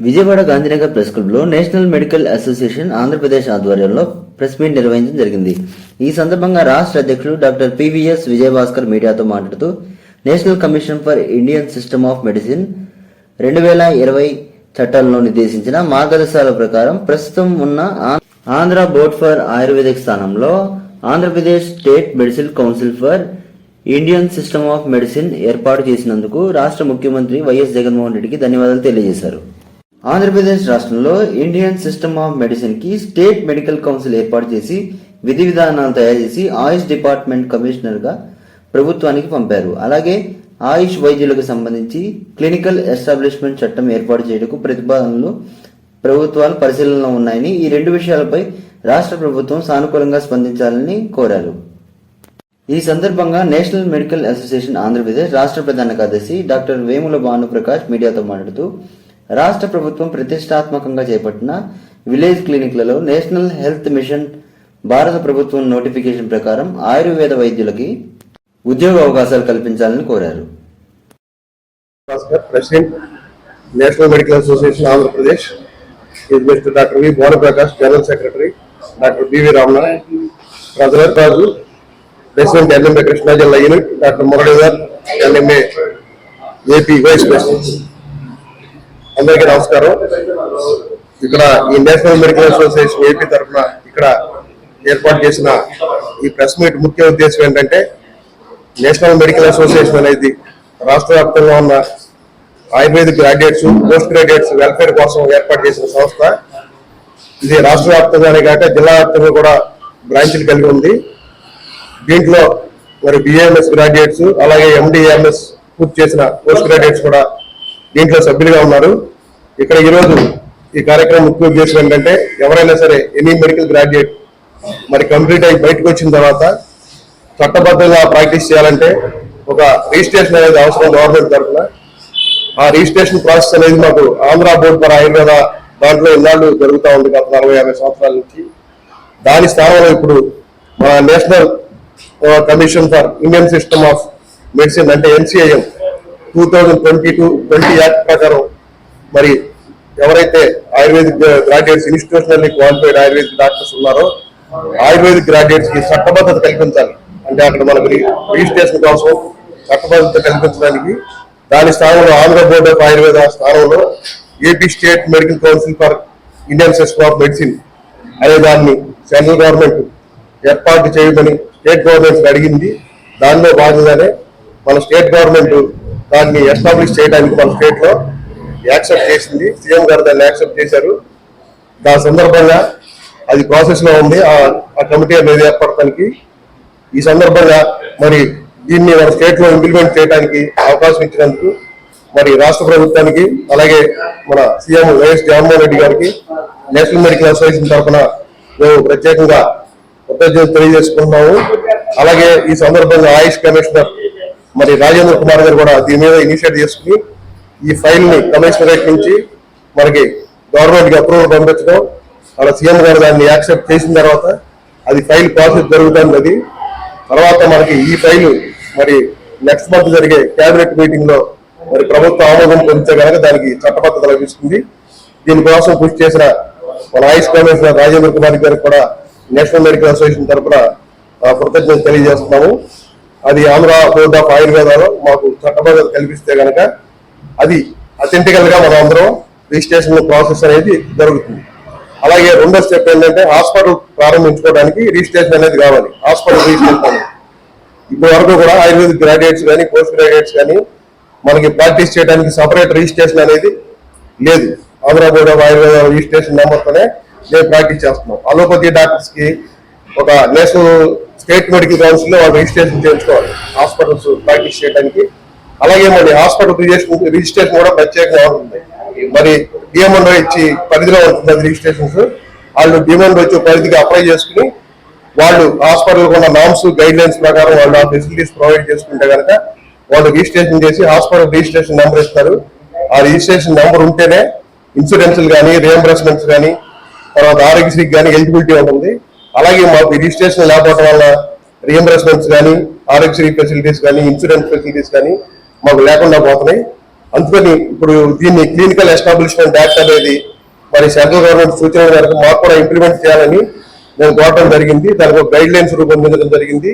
Vijayawada Gandhinagar press క్లబ్లో national medical association Andhra Pradesh ఆధ్వర్యంలో press meet నిర్వహించడం జరిగింది. ఈ సందర్భంగా రాష్ట్ర అధ్యక్షుడు డాక్టర్ పివిఎస్ విజయభాస్కర్ మీడియాతో మాట్లాడుతూ national commission for Indian system of medicine రెండు వేల ఇరవై చట్టాలలో నిర్దేశించిన మార్గదర్శకాల ప్రకారం ప్రస్తుతం ఉన్న ఆంధ్ర బోర్డ్ ఫర్ ఆయుర్వేదిక్ స్థానంలో Andhra Pradesh state medicine council for Indian system of medicine ఏర్పాటు చేసినందుకు రాష్ట్ర ముఖ్యమంత్రి వైఎస్ జగన్మోహన్ రెడ్డికి ధన్యవాదాలు తెలియజేశారు. ఆంధ్రప్రదేశ్ రాష్ట్రంలో ఇండియన్ సిస్టమ్ ఆఫ్ మెడిసిన్కి స్టేట్ మెడికల్ కౌన్సిల్ ఏర్పాటు చేసి విధి విధానాలు తయారు చేసి ఆయుష్ డిపార్ట్మెంట్ కమిషనర్గా ప్రభుత్వానికి పంపారు. అలాగే ఆయుష్ వైద్యులకు సంబంధించి క్లినికల్ ఎస్టాబ్లిష్మెంట్ చట్టం ఏర్పాటు చేయడానికి ప్రతిపాదనలు ప్రభుత్వాలు పరిశీలనలో ఉన్నాయని ఈ రెండు విషయాలపై రాష్ట్ర ప్రభుత్వం సానుకూలంగా స్పందించాలని కోరారు. ఈ సందర్భంగా నేషనల్ మెడికల్ అసోసియేషన్ ఆంధ్రప్రదేశ్ రాష్ట్ర ప్రధాన కార్యదర్శి డాక్టర్ వేముల భానుప్రకాష్ మీడియాతో మాట్లాడుతూ రాష్ట్ర ప్రభుత్వం ప్రతిష్టాత్మకంగా చేపట్టిన విలేజ్ క్లినిక్లలో నేషనల్ హెల్త్ మిషన్ భారత ప్రభుత్వం నోటిఫికేషన్ ప్రకారం ఆయుర్వేద వైద్యులకి ఉద్యోగ అవకాశాలు కల్పించాలని కోరారు. President national medical association Andhra Pradesh mister doctor V Bhanuprakash general secretary doctor B V Ramanath Raju president N M A Krishna జిల్లా unit doctor Muralidhar N M A A P vice president అందరికీ నమస్కారం. ఇక్కడ ఈ national medical association AP తరఫున ఇక్కడ ఏర్పాటు చేసిన ఈ ప్రెస్ మీట్ ముఖ్య ఉద్దేశం ఏంటంటే నేషనల్ మెడికల్ అసోసియేషన్ అనేది రాష్ట్ర వ్యాప్తంగా ఉన్న ayurvedic graduates post graduates welfare కోసం ఏర్పాటు చేసిన సంస్థ. ఇది రాష్ట్ర వ్యాప్తంగానే కాక జిల్లా వ్యాప్తంగా కూడా బ్రాంచ్లు కలిగి ఉంది. దీంట్లో మరి బిఏఎంఎస్ గ్రాడ్యుయేట్స్ అలాగే ఎండిఎంఎస్ పూర్తి చేసిన పోస్ట్ గ్రాడ్యుయేట్స్ కూడా దీంట్లో సభ్యులుగా ఉన్నారు. ఇక్కడ ఈరోజు ఈ కార్యక్రమం ముఖ్య ఉద్దేశం ఏంటంటే ఎవరైనా సరే ఎనీ మెడికల్ గ్రాడ్యుయేట్ మరి కంప్లీట్ అయి బయటకు వచ్చిన తర్వాత చట్టబద్ధంగా ప్రాక్టీస్ చేయాలంటే ఒక రిజిస్ట్రేషన్ అనేది అవసరం గవర్నమెంట్ తరఫున. ఆ రిజిస్ట్రేషన్ ప్రాసెస్ అనేది మాకు ఆంధ్ర బోర్డు ఫర్ ఆయుర్వేద దాంట్లో ఇన్నాళ్ళు జరుగుతూ ఉంది గత నలభై యాభై సంవత్సరాల నుంచి. దాని స్థానంలో ఇప్పుడు మా National Commission for Indian System of Medicine అంటే NCISM two thousand twenty two twenty act ప్రకారం మరి ఎవరైతే ayurvedic graduates institutionally qualified ayurvedic doctors ఉన్నారో ఆయుర్వేదిక్ గ్రాడ్యుయేట్స్కి చట్టబద్ధత కల్పించాలి. అంటే అక్కడ మనకు రిజిస్ట్రేషన్ కోసం చట్టబద్ధత కల్పించడానికి దాని స్థానంలో ఆంధ్ర బోర్డ్ ఆఫ్ ఆయుర్వేద స్థానంలో A P state medical council for Indian system of medicine అనే దాన్ని సెంట్రల్ గవర్నమెంట్ ఏర్పాటు చేయమని స్టేట్ గవర్నమెంట్ అడిగింది. దానిలో భాగంగానే మన స్టేట్ గవర్నమెంట్ దాన్ని ఎస్టాబ్లిష్ చేయడానికి మన స్టేట్లో యాక్సెప్ట్ చేసింది. సీఎం గారు దాన్ని యాక్సెప్ట్ చేశారు. దాని సందర్భంగా అది ప్రాసెస్లో ఉంది. ఆ ఆ కమిటీ అనేది ఏర్పడటానికి ఈ సందర్భంగా మరి దీన్ని మన స్టేట్లో ఇంప్లిమెంట్ చేయడానికి అవకాశం ఇచ్చినందుకు మరి రాష్ట్ర ప్రభుత్వానికి అలాగే మన సీఎం వైఎస్ జగన్మోహన్ రెడ్డి గారికి నేషనల్ మెడికల్ అసోసియేషన్ తరఫున మేము ప్రత్యేకంగా కృతజ్ఞతలు తెలియజేసుకుంటున్నాము. అలాగే ఈ సందర్భంగా ఆయుష్ కమిషనర్ మరి రాజేంద్ర కుమార్ గారు కూడా దీని మీద ఇనిషియేట్ చేసుకుని ఈ ఫైల్ని కమిషనరేట్ నుంచి మనకి గవర్నమెంట్కి అప్రూవల్ పంపించడం అలా సీఎం గారు దాన్ని యాక్సెప్ట్ చేసిన తర్వాత అది ఫైల్ ప్రాసెస్ జరుగుతుంది అది. తర్వాత మనకి ఈ ఫైల్ మరి నెక్స్ట్ మంత్ జరిగే కేబినెట్ మీటింగ్లో మరి ప్రభుత్వ ఆమోదం పొందితే కనుక దానికి చట్టబద్ధత లభిస్తుంది. దీనికోసం కృషి చేసిన మన ఆయుష్ కమిషనర్ రాజేంద్ర కుమార్ గారికి కూడా నేషనల్ మెడికల్ అసోసియేషన్ తరఫున ఆ, తెలియజేస్తున్నాము. అది ఆంధ్ర బోర్డ్ ఆఫ్ ఆయుర్వేదాలో మాకు చట్టబద్ధత కల్పిస్తే కనుక అది అథెంటికల్గా మనం అందరం రిజిస్ట్రేషన్ ప్రాసెస్ అనేది జరుగుతుంది. అలాగే రెండో స్టెప్ ఏంటంటే హాస్పిటల్ ప్రారంభించుకోవడానికి రిజిస్ట్రేషన్ అనేది కావాలి. హాస్పిటల్ రిజిస్ట్రేషన్ ఇప్పటి వరకు కూడా ఆయుర్వేదిక్ గ్రాడ్యుయేట్స్ కానీ పోస్ట్ గ్రాడ్యుయేట్స్ కానీ మనకి ప్రాక్టీస్ చేయడానికి సపరేట్ రిజిస్ట్రేషన్ అనేది లేదు. Andhra board of Ayurveda registration నెంబర్తోనే మేము ప్రాక్టీస్ చేస్తున్నాం. అలోపతి డాక్టర్స్కి ఒక నేషనల్ స్టేట్ మెడికల్ కౌన్సిల్లో వాళ్ళు రిజిస్ట్రేషన్ చేయించుకోవాలి. హాస్పిటల్స్ ప్రాక్టీస్ చేయడానికి. అలాగే మరి హాస్పిటల్ రిజిస్ట్రేషన్ రిజిస్ట్రేషన్ కూడా ప్రత్యేకంగా ఉంటుంది మరి డిఎంఎన్ ఇచ్చి పరిధిలో ఉంటుంది అది రిజిస్ట్రేషన్స్ వాళ్ళు డిఎంఎన్ వచ్చి పరిధికి అప్లై చేసుకుని వాళ్ళు హాస్పిటల్ ఉన్న నామ్స్ గైడ్ లైన్స్ ప్రకారం వాళ్ళు ఆ ఫెసిలిటీస్ ప్రొవైడ్ చేసుకుంటే కనుక వాళ్ళు రిజిస్ట్రేషన్ చేసి హాస్పిటల్ రిజిస్ట్రేషన్ నెంబర్ ఇస్తారు. ఆ రిజిస్ట్రేషన్ నెంబర్ ఉంటేనే ఇన్సూరెన్స్ కానీ రియంబర్స్మెంట్స్ కానీ తర్వాత ఆరోగ్యశ్రీకి కానీ ఎలిజిబిలిటీ ఉంటుంది. అలాగే మాకు రిజిస్ట్రేషన్ లేకపోవడం వల్ల రియంబర్స్మెంట్స్ కానీ ఆరోగ్యశ్రీ ఫెసిలిటీస్ కానీ ఇన్సూరెన్స్ ఫెసిలిటీస్ కానీ మాకు లేకుండా పోతున్నాయి. అందుకని ఇప్పుడు దీన్ని క్లినికల్ ఎస్టాబ్లిష్మెంట్ యాక్ట్ అనేది మరి సెంట్రల్ గవర్నమెంట్ సూచనల మేరకు మాకు కూడా ఇంప్లిమెంట్ చేయాలని నేను కోరడం జరిగింది. దానికి ఒక గైడ్ లైన్స్ రూపొందించడం జరిగింది.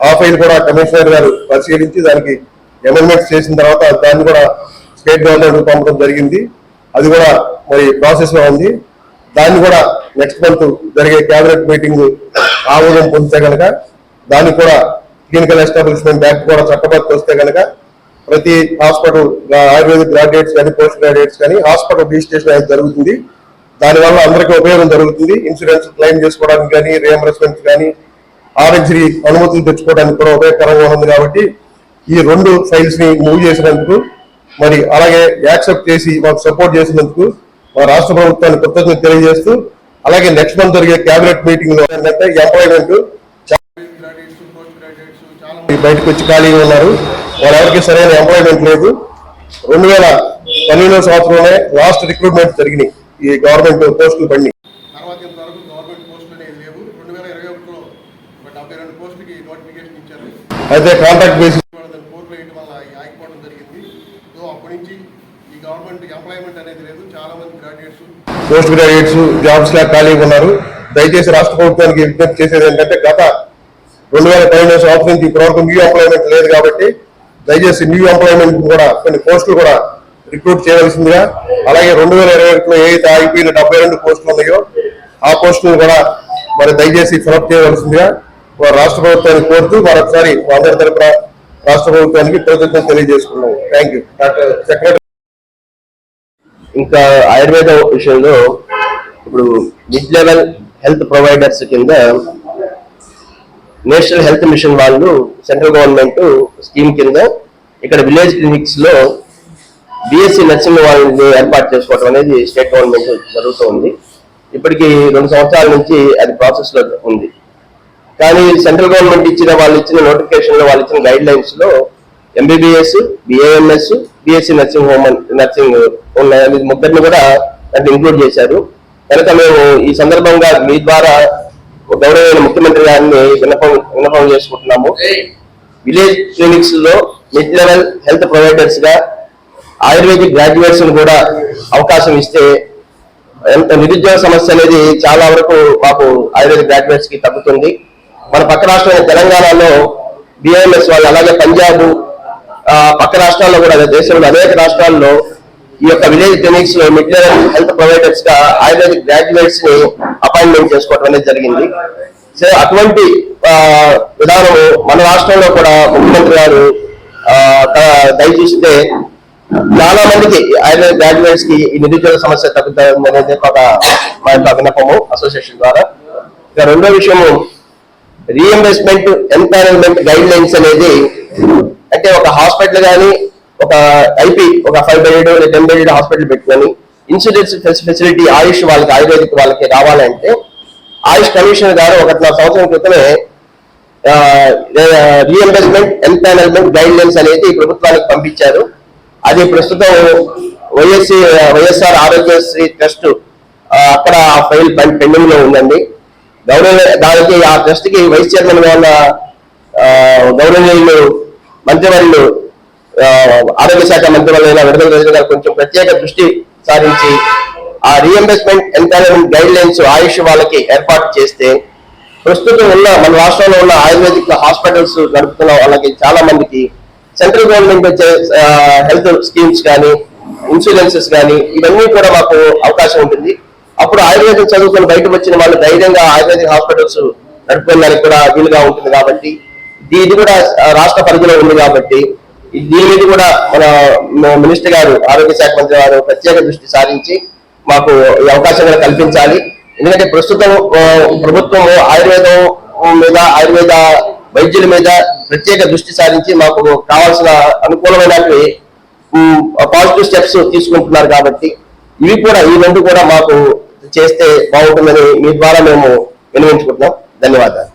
ఆ ఫైల్ కూడా కమిషనర్ గారు పరిశీలించి దానికి అమెండ్మెంట్స్ చేసిన తర్వాత దాన్ని కూడా స్టేట్ గవర్నమెంట్ పంపడం జరిగింది. అది కూడా మరి ప్రాసెస్లో ఉంది. దాన్ని కూడా నెక్స్ట్ మంత్ జరిగే క్యాబినెట్ మీటింగ్ ఆమోదం పొందితే కనుక దాన్ని కూడా క్లినికల్ ఎస్టాబ్లిష్మెంట్ యాక్ట్ కూడా చట్టబద్ధ వస్తే కనుక ప్రతి హాస్పిటల్ ఆయుర్వేదిక్ గ్రాడ్యుయేట్స్ కానీ పోస్ట్ గ్రాడ్యుయేట్స్ కానీ హాస్పిటల్ రిజిస్ట్రేషన్ అనేది జరుగుతుంది. దానివల్ల అందరికీ ఉపయోగం జరుగుతుంది. ఇన్సూరెన్స్ క్లెయిమ్ చేసుకోవడానికి కానీ రియంబర్స్మెంట్ కానీ ఆరెంజరీ అనుమతులు తెచ్చుకోవడానికి కూడా ఉపయోగకరంగా ఉంది కాబట్టి ఈ రెండు ఫైల్స్ని మూవ్ చేసినందుకు మరి అలాగే యాక్సెప్ట్ చేసి మాకు సపోర్ట్ చేసినందుకు మా రాష్ట్ర ప్రభుత్వానికి కృతజ్ఞత తెలియజేస్తూ అలాగే నెక్స్ట్ మంత్ జరిగే కేబినెట్ మీటింగ్లో ఏంటంటే ఎంప్లాయ్మెంట్ బయటకు వచ్చి ఖాళీగా ఉన్నారు. వాళ్ళెవరికి సరైన ఎంప్లాయ్మెంట్ లేదు. రెండు వేల పన్నెండవ సంవత్సరంలోనే లాస్ట్ రిక్రూట్మెంట్ జరిగినాయి. ఈ గవర్నమెంట్ పోస్టులు పడినాయి. తర్వాత ఇంతవరకు గవర్నమెంట్ పోస్టులు అనేది లేవు. రెండు వేల ఇరవై ఒకటిలో ఒక డెబ్బై రెండు పోస్టులకి నోటిఫికేషన్ ఇచ్చారు. అయితే కాంట్రాక్ట్ బేసిస్ ఇవాళ దాన్ని కోర్టులో వేయడం వల్ల ఈ ఆగిపోవడం జరిగింది. సో అప్పటి నుంచి ఈ గవర్నమెంట్ ఎంప్లాయ్మెంట్ అనేది లేదు. చాలా మంది గ్రాడ్యుయేట్స్ పోస్ట్ గ్రాడ్యుయేట్స్ జాబ్స్ లా ఖాళీగా ఉన్నారు. దయచేసి రాష్ట్ర ప్రభుత్వానికి విజ్ఞప్తి చేసేది ఏంటంటే గత రెండు వేల పదిహేను సంవత్సరం నుంచి ఇప్పటివరకు న్యూ ఎంప్లాయ్మెంట్ లేదు కాబట్టి దయచేసి న్యూ ఎంప్లాయ్మెంట్ కూడా కొన్ని పోస్టులు కూడా రిక్రూట్ చేయవలసిందిగా అలాగే రెండు వేల ఇరవై ఒకటిలో ఏదైతే ఆగిపోయిన డెబ్బై రెండు పోస్టులు ఉన్నాయో ఆ పోస్టులను కూడా మరి దయచేసి ఫిలప్ చేయవలసిందిగా రాష్ట్ర ప్రభుత్వానికి కోరుతూ మరొకసారి అందరి తరపున రాష్ట్ర ప్రభుత్వానికి కృతజ్ఞత తెలియజేసుకున్నాం థ్యాంక్ యూ డాక్టర్ సెక్రటరీ ఇంకా ఆయుర్వేద విషయంలో ఇప్పుడు మిడ్ లెవెల్ హెల్త్ ప్రొవైడర్స్ కింద నేషనల్ హెల్త్ మిషన్ వాళ్ళు సెంట్రల్ గవర్నమెంట్ స్కీమ్ కింద ఇక్కడ విలేజ్ క్లినిక్స్లో బిఎస్సి నర్సింగ్ వాళ్ళని ఏర్పాటు చేసుకోవడం అనేది స్టేట్ గవర్నమెంట్ జరుగుతోంది. ఇప్పటికి రెండు సంవత్సరాల నుంచి అది ప్రాసెస్లో ఉంది. కానీ సెంట్రల్ గవర్నమెంట్ ఇచ్చిన వాళ్ళు ఇచ్చిన నోటిఫికేషన్లో వాళ్ళు ఇచ్చిన గైడ్ లైన్స్లో M B B S B A M S B Sc nursing home nursing ఉన్న ఈ ముగ్గురిని కూడా దాంట్లో ఇంక్లూడ్ చేశారు. కనుక మేము ఈ సందర్భంగా మీ ద్వారా గౌరవమైన ముఖ్యమంత్రి గారిని విన్నపం విన్నపం చేసుకుంటున్నాము. విలేజ్ క్లినిక్స్లో మిడ్ లెవెల్ హెల్త్ ప్రొవైడర్స్గా ఆయుర్వేదిక్ గ్రాడ్యుయేట్స్ కూడా అవకాశం ఇస్తే ఎంత నిరుద్యోగ సమస్య అనేది చాలా వరకు మాకు ఆయుర్వేద గ్రాడ్యుయేట్స్కి తగ్గుతుంది. మన పక్క రాష్ట్రమైన తెలంగాణలో బిఐఎంఎస్ వాళ్ళు అలాగే పంజాబ్ పక్క రాష్ట్రాల్లో కూడా దేశంలో అనేక రాష్ట్రాల్లో ఈ యొక్క విలేజ్ క్లినిక్స్లో మెటీరియల్ హెల్త్ ప్రొవైడర్స్గా ఆయుర్వేదిక్ గ్రాడ్యుయేట్స్ని అపాయింట్మెంట్ చేసుకోవడం అనేది జరిగింది. సో అటువంటి విధానము మన రాష్ట్రంలో కూడా ముఖ్యమంత్రి గారు దయచేస్తే చాలా మందికి ఆయుర్వేద గ్రాడ్యుయేట్స్కి ఈ నిరుద్యోగ సమస్య తగ్గుతుంది అనేది ఒక మా యొక్క విన్నపము అసోసియేషన్ ద్వారా. ఇక రెండో విషయము రీఎంబర్స్మెంట్ ఎంపానల్మెంట్ గైడ్ లైన్స్ అనేది అంటే ఒక హాస్పిటల్ కానీ ఒక ఐపీ ఒక ఫైవ్ బెడెడ్ లేదా టెన్ బెడెడ్ హాస్పిటల్ పెట్టుకొని ఇన్సూరెన్స్ ఫెసిలిటీ ఆయుష్ వాళ్ళకి ఆయుర్వేదిక్ వాళ్ళకి రావాలంటే ఆయుష్ కమిషనర్ గారు ఒకటిన్నర సంవత్సరం క్రితమే రీఎంబర్స్మెంట్ ఎంపానల్మెంట్ గైడ్ లైన్స్ అనేది ప్రభుత్వానికి పంపించారు. అది ప్రస్తుతం వైఎస్సీ వైఎస్ఆర్ ఆరోగ్యశ్రీ ట్రస్ట్ అక్కడ ఆ ఫైల్ పెండింగ్లో ఉందండి. గౌరవ దానికి ఆ ట్రస్ట్కి వైస్ చైర్మన్గా ఉన్న గౌరవనీయులు మంత్రివర్యులు ఆరోగ్య శాఖ మంత్రివర్యులైన విడుదల రజని గారు కొంచెం ప్రత్యేక దృష్టి సారించి ఆ reimbursement empanelment guide lines Ayush వాళ్ళకి ఏర్పాటు చేస్తే ప్రస్తుతం ఉన్న మన రాష్ట్రంలో ఉన్న ఆయుర్వేదిక్ హాస్పిటల్స్ నడుపుతున్న వాళ్ళకి చాలా మందికి సెంట్రల్ గవర్నమెంట్ వచ్చే హెల్త్ స్కీమ్స్ కానీ ఇన్సూరెన్సెస్ కానీ ఇవన్నీ కూడా మాకు అవకాశం ఉంటుంది. అప్పుడు ఆయుర్వేదం చదువుకొని బయటకు వచ్చిన వాళ్ళు ధైర్యంగా ఆయుర్వేదిక్ హాస్పిటల్స్ నడుపుకోవడానికి కూడా వీలుగా ఉంటుంది కాబట్టి ఇది కూడా రాష్ట్ర పరిధిలో ఉంది కాబట్టి దీని మీద కూడా మన మినిస్టర్ గారు ఆరోగ్య శాఖ మంత్రి గారు ప్రత్యేక దృష్టి సారించి మాకు ఈ అవకాశం కూడా కల్పించాలి. ఎందుకంటే ప్రస్తుతం ప్రభుత్వం ఆయుర్వేదం మీద ఆయుర్వేద వైద్యుల మీద ప్రత్యేక దృష్టి సారించి మాకు కావాల్సిన అనుకూలమైనటువంటి పాజిటివ్ స్టెప్స్ తీసుకుంటున్నారు కాబట్టి ఇవి కూడా ఈ రెండు కూడా మాకు చేస్తే బాగుంటుందని మీ ద్వారా మేము వినియోగించుకుంటున్నాం. ధన్యవాదాలు.